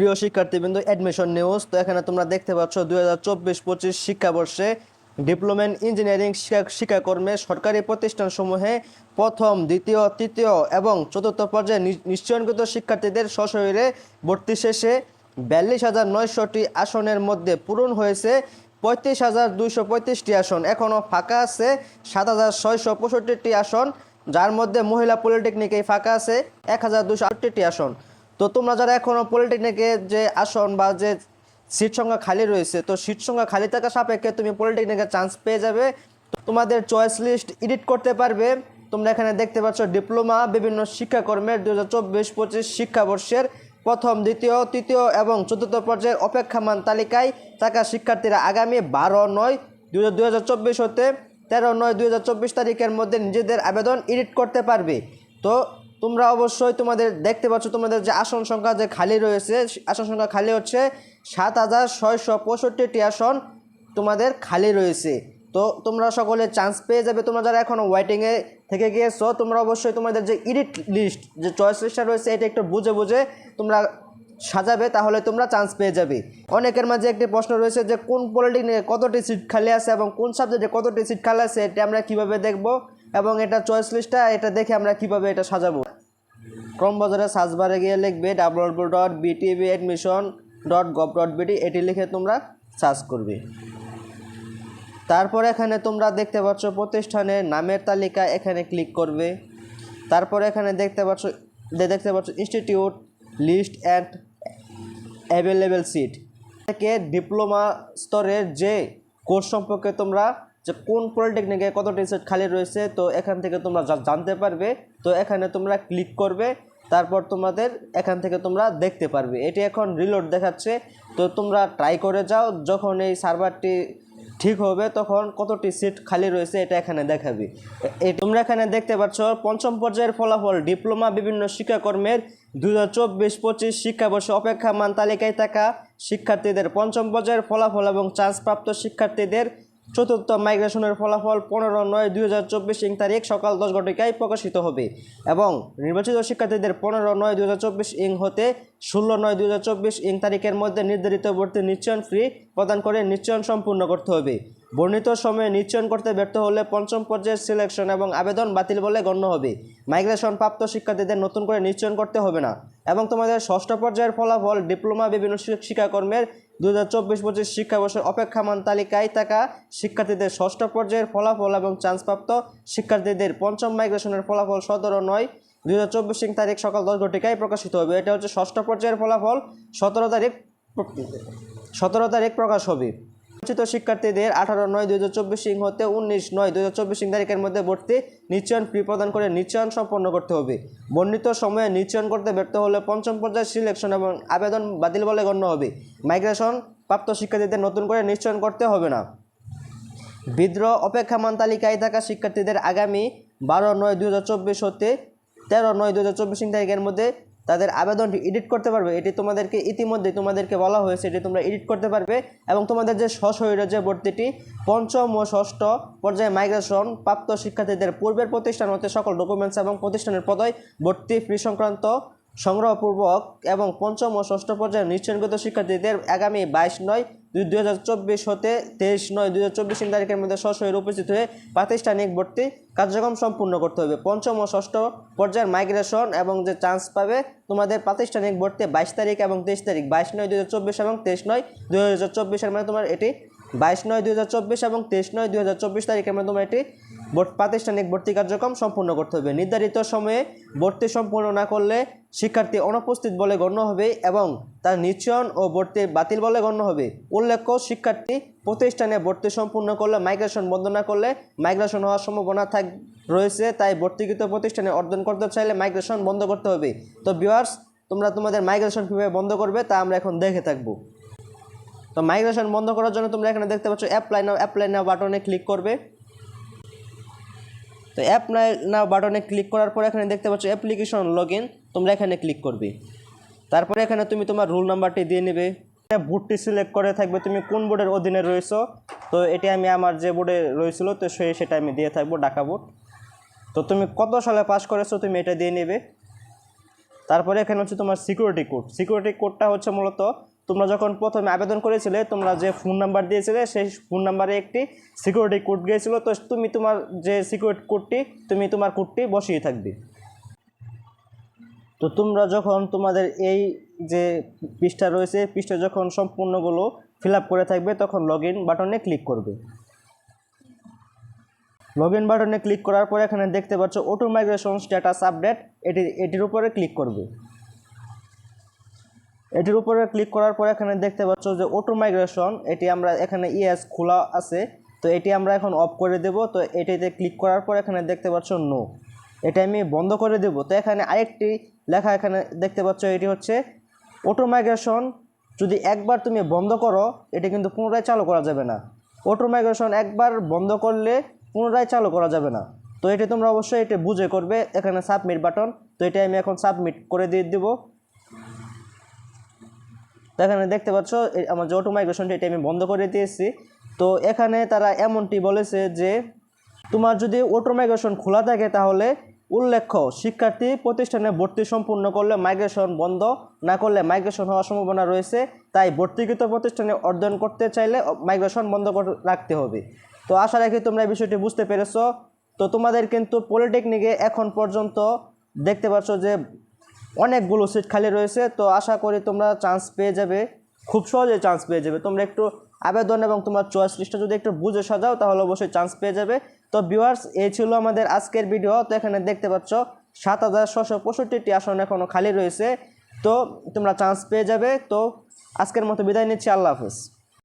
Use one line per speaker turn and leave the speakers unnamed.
প্রিয় শিক্ষার্থীবৃন্দ admission news তো এখানে তোমরা দেখতে পাচ্ছ, দুই হাজার চব্বিশ পঁচিশ শিক্ষাবর্ষে ডিপ্লোমা ইন ইঞ্জিনিয়ারিং শিক্ষা, শিক্ষাকর্মে সরকারি প্রতিষ্ঠানসমূহে প্রথম, দ্বিতীয়, তৃতীয় এবং চতুর্থ পর্যায়ে নিশ্চয়নকৃত শিক্ষার্থীদের সশরীরে ভর্তি শেষে বিয়াল্লিশ হাজার নয়শোটি আসনের মধ্যে পূরণ হয়েছে পঁয়ত্রিশ হাজার দুইশো পঁয়ত্রিশটি আসন। এখনও ফাঁকা আছে সাত হাজার ছয়শো পঁয়ষট্টিটি আসন, যার মধ্যে মহিলা পলিটেকনিকে ফাঁকা আছে এক হাজার দুশো আটটি আসন। তো তোমরা যারা এখনও পলিটেকনিকে যে আসন বা যে সিট সংখ্যা খালি রয়েছে, তো সিট সংখ্যা খালি থাকা সাপেক্ষে তুমি পলিটেকনিকে চান্স পেয়ে যাবে। তোমাদের চয়েস লিস্ট এডিট করতে পারবে। তোমরা এখানে দেখতে পাচ্ছ ডিপ্লোমা, বিভিন্ন শিক্ষাকর্মের দু হাজার চব্বিশ পঁচিশ শিক্ষাবর্ষের প্রথম, দ্বিতীয়, তৃতীয় এবং চতুর্থ পর্যায়ের অপেক্ষামান তালিকায় থাকা শিক্ষার্থীরা আগামী বারো নয় দু হাজার চব্বিশ হতে তেরো নয় দু তারিখের মধ্যে নিজেদের আবেদন এডিট করতে পারবে। তো তোমরা অবশ্যই তোমাদের দেখতে পাচ্ছ, তোমাদের যে আসন সংখ্যা যে খালি রয়েছে, আসন সংখ্যা খালি হচ্ছে সাত হাজার ছয়শো পঁয়ষট্টিটি আসন তোমাদের খালি রয়েছে। তো তোমরা সকলে চান্স পেয়ে যাবে, তোমরা যারা এখনও ওয়েটিংয়ে থেকে গিয়েছো, তোমরা অবশ্যই তোমাদের যে ইডিট লিস্ট যে চয়েস লিস্টটা রয়েছে, এটা একটু বুঝে বুঝে তোমরা সাজাবে, তাহলে তোমরা চান্স পেয়ে যাবে। অনেকের মাঝে একটি প্রশ্ন রয়েছে যে, কোন পলিটেকনিকে কতটি সিট খালি আছে এবং কোন সাবজেক্টে কতটি সিট খালি আছে, এটা আমরা কীভাবে দেখব? এবং এটা চয়েস লিস্টটা এটা দেখে আমরা কীভাবে এটা সাজাবো। ক্রম বাজারে সার্চ বারে গিয়ে লিখবে W dot BTEB admission dot gov dot BD এটি লিখে তোমরা সার্চ করবে। তারপর এখানে তোমরা দেখতে পাচ্ছ প্রতিষ্ঠানের নামের তালিকা এখানে ক্লিক করবে। তারপর এখানে দেখতে পাচ্ছ দেখতে পাচ্ছ institute list and available seat থেকে ডিপ্লোমা স্তরের যে কোর্স সম্পর্কে তোমরা যে কোন পলিটেকনিকে কতটি সিট খালি রয়েছে, তো এখান থেকে তোমরা জানতে পারবে, তো এখানে তোমরা ক্লিক করবে, তারপর তোমাদের এখান থেকে তোমরা দেখতে পারবে। এটি এখন রিলোড দেখাচ্ছে, তো তোমরা ট্রাই করে যাও, যখন এই সার্ভারটি ঠিক হবে, তখন কতটি সিট খালি রয়েছে এটা এখানে দেখাবে। তোমরা এখানে দেখতে পাচ্ছ, পঞ্চম পর্যায়ের ফলাফল, ডিপ্লোমা বিভিন্ন শিক্ষাকর্মের দু হাজার চব্বিশ পঁচিশ শিক্ষাবর্ষে অপেক্ষামান তালিকায় থাকা শিক্ষার্থীদের পঞ্চম পর্যায়ের ফলাফল এবং চান্সপ্রাপ্ত শিক্ষার্থীদের চতুর্থ মাইগ্রেশনের ফলাফল পনেরো নয় দুই হাজার চব্বিশ ইং তারিখ সকাল দশ ঘটিকায় প্রকাশিত হবে এবং নির্বাচিত শিক্ষার্থীদের পনেরো নয় দুই হাজার চব্বিশ ইং হতে ষোলো নয় দুই হাজার চব্বিশ ইং তারিখের মধ্যে নির্ধারিত ভর্তি নিশ্চয়ন ফ্রি প্রদান করে নিশ্চয়ন সম্পূর্ণ করতে হবে। বর্ণিত সময়ে নিশ্চয়ন করতে ব্যর্থ হলে পঞ্চম পর্যায়ের সিলেকশন এবং আবেদন বাতিল বলে গণ্য হবে। মাইগ্রেশন প্রাপ্ত শিক্ষার্থীদের নতুন করে নিশ্চয়ন করতে হবে না এবং তোমাদের ষষ্ঠ পর্যায়ের ফলাফল ডিপ্লোমা বিভিন্ন শিক্ষাকর্মের দু হাজার চব্বিশ পঁচিশ শিক্ষাবর্ষের অপেক্ষামান তালিকায় থাকা শিক্ষার্থীদের ষষ্ঠ পর্যায়ের ফলাফল এবং চান্সপ্রাপ্ত শিক্ষার্থীদের পঞ্চম মাইগ্রেশনের ফলাফল সতেরো নয় দুই হাজার চব্বিশ তারিখ সকাল দশ ঘটিকায় প্রকাশিত হবে। এটা হচ্ছে ষষ্ঠ পর্যায়ের ফলাফল, সতেরো তারিখ সতেরো তারিখ প্রকাশ হবে। নিশ্চিত শিক্ষার্থীদের আঠারো নয় দুই হাজার চব্বিশ সিং হতে উনিশ নয় দুই হাজার চব্বিশ সিং তারিখের মধ্যে ভর্তি নিশ্চয়ন ফি প্রদান করে নিশ্চয়ন সম্পন্ন করতে হবে। বর্ণিত সময়ে নিশ্চয়ন করতে ব্যর্থ হলে পঞ্চম পর্যায়ে সিলেকশন এবং আবেদন বাতিল বলে গণ্য হবে। মাইগ্রেশন প্রাপ্ত শিক্ষার্থীদের নতুন করে নিশ্চয়ন করতে হবে না। বিদ্রোহ অপেক্ষামান তালিকায় থাকা শিক্ষার্থীদের আগামী বারো নয় দুই হাজার চব্বিশ হতে তেরো নয় দু হাজার চব্বিশ তারিখের মধ্যে তাদের আবেদনটি এডিট করতে পারবে। এটি তোমাদেরকে ইতিমধ্যে তোমাদেরকে বলা হয়েছে এটি তোমরা এডিট করতে পারবে এবং তোমাদের যে সশরীর যে ভর্তিটি, পঞ্চম ও ষষ্ঠ পর্যায়ে মাইগ্রেশন প্রাপ্ত শিক্ষার্থীদের পূর্বের প্রতিষ্ঠান হতে সকল ডকুমেন্টস এবং প্রতিষ্ঠানের পদয় ভর্তি ফি সংক্রান্ত সংগ্রহপূর্বক এবং পঞ্চম ও ষষ্ঠ পর্যায়ে নিশ্চয়নগত শিক্ষার্থীদের আগামী বাইশ নয় দুই দুই হাজার চব্বিশ হতে তেইশ নয় দুই হাজার চব্বিশ তারিখের মধ্যে সশরীরে উপস্থিত হয়ে প্রাতিষ্ঠানিক ভর্তি কার্যক্রম সম্পূর্ণ করতে হবে। পঞ্চম ও ষষ্ঠ পর্যায়ের মাইগ্রেশন এবং যে চান্স পাবে, তোমাদের প্রাতিষ্ঠানিক ভর্তি বাইশ তারিখ এবং তেইশ তারিখ, বাইশ নয় দুই হাজার চব্বিশ এবং তেইশ নয় দুই হাজার চব্বিশের মানে তোমার এটি বাইশ নয় দুই এবং তেইশ নয় দুই তারিখের মধ্যে তোমার এটি ভোট- প্রাতিষ্ঠানিক ভর্তি কার্যক্রম সম্পূর্ণ করতে হবে। নির্ধারিত সময়ে ভর্তি সম্পূর্ণ না করলে শিক্ষার্থী অনুপস্থিত বলে গণ্য হবে এবং তার নিশ্চয়ন ও ভর্তি বাতিল বলে গণ্য হবে। উল্লেখ্য, শিক্ষার্থী প্রতিষ্ঠানে ভর্তি সম্পূর্ণ করলে মাইগ্রেশন বন্ধ না করলে মাইগ্রেশন হওয়ার সম্ভাবনা থাক রয়েছে, তাই ভর্তিকৃত প্রতিষ্ঠানে অর্জন করতে চাইলে মাইগ্রেশন বন্ধ করতে হবে। তো ভিউয়ার্স তোমরা তোমাদের মাইগ্রেশন কীভাবে বন্ধ করবে তা আমরা এখন দেখে থাকব। তো মাইগ্রেশন বন্ধ করার জন্য তোমরা এখানে দেখতে পাচ্ছ অ্যাপ্লাই নাও অ্যাপ্লাই নাও বাটনে ক্লিক করবে। তো অ্যাপ নাও বাটনে ক্লিক করার পর এখানে দেখতে পাচ্ছ অ্যাপ্লিকেশন লগ তোমরা এখানে ক্লিক করবে। তারপরে এখানে তুমি তোমার রোল নাম্বারটি দিয়ে নেবে। বোর্ডটি সিলেক্ট করে থাকবে, তুমি কোন বোর্ডের অধীনে রয়েছো। তো এটি আমি আমার যে বোর্ডে রয়েছিল, তো সেই সেটা আমি দিয়ে থাকব, ঢাকা বোর্ড তো তুমি কত সালে পাস করেছ, তুমি এটা দিয়ে নেবে। তারপরে এখানে হচ্ছে তোমার সিকিউরিটি কোড সিকিউরিটি কোডটা হচ্ছে মূলত তোমরা যখন প্রথমে আবেদন করেছিলে, তোমরা যে ফোন নাম্বার দিয়েছিলে, সেই ফোন নাম্বারে একটি সিকিউরিটি কোড গিয়েছিল। তো তুমি তোমার যে সিকিউরিটি কোডটি তুমি তোমার কোডটি বসিয়ে থাকবে। তো তোমরা যখন তোমাদের এই যে পৃষ্ঠা রয়েছে, পৃষ্ঠা যখন সম্পূর্ণগুলো ফিল করে থাকবে, তখন লগ বাটনে ক্লিক করবে। লগ বাটনে ক্লিক করার পরে এখানে দেখতে পাচ্ছ অটো মাইগ্রেশন স্ট্যাটাস আপডেট এটি, এটির উপরে ক্লিক করবে। এটির উপরে ক্লিক করার পর এখানে দেখতে পাচ্ছ যে অটো মাইগ্রেশন এটি আমরা এখানে ইএস খোলা আছে। তো এটি আমরা এখন অফ করে দেব। তো এটিতে ক্লিক করার পর এখানে দেখতে পাচ্ছ নো এটা আমি বন্ধ করে দেব। তো এখানে আরেকটি লেখা এখানে দেখতে পাচ্ছ, এটি হচ্ছে অটো মাইগ্রেশন যদি একবার তুমি বন্ধ করো, এটি কিন্তু পুনরায় চালু করা যাবে না। অটো মাইগ্রেশন একবার বন্ধ করলে পুনরায় চালু করা যাবে না। তো এটি তোমরা অবশ্যই এটি বুঝে করবে। এখানে সাবমিট বাটন তো এটা আমি এখন সাবমিট করে দিয়ে দেবো। তো এখানে দেখতে পাচ্ছ আমার যে অটো মাইগ্রেশনটি এটি আমি বন্ধ করে দিয়েছি। তো এখানে তারা এমনটি বলেছে যে, তোমার যদি অটো মাইগ্রেশন খোলা থাকে তাহলে উল্লেখ্য, শিক্ষার্থী প্রতিষ্ঠানে ভর্তি সম্পূর্ণ করলে মাইগ্রেশন বন্ধ, না করলে মাইগ্রেশন হওয়ার সম্ভাবনা রয়েছে। তাই ভর্তিকৃত প্রতিষ্ঠানে অধ্যয়ন করতে চাইলে মাইগ্রেশন বন্ধ রাখতে হবে। তো আশা রাখি তোমরা এই বিষয়টি বুঝতে পেরেছ। তো তোমাদের কিন্তু পলিটেকনিকে এখন পর্যন্ত দেখতে পাচ্ছ যে অনেকগুলো সিট খালি রয়েছে, তো আশা করি তোমরা চান্স পেয়ে যাবে। খুব সহজে চান্স পেয়ে যাবে। তোমরা একটু আবেদন এবং তোমার চয়েস লিস্টটা যদি একটু বুঝে সাজাও, তাহলে অবশ্যই চান্স পেয়ে যাবে। তো ভিউয়ার্স এই ছিল আমাদের আজকের ভিডিও তো এখানে দেখতে পাচ্ছ, সাত হাজার ছশো পঁয়ষট্টিটি আসন এখনও খালি রয়েছে। তো তোমরা চান্স পেয়ে যাবে। তো আজকের মতো বিদায় নিচ্ছি। আল্লাহ হাফিজ।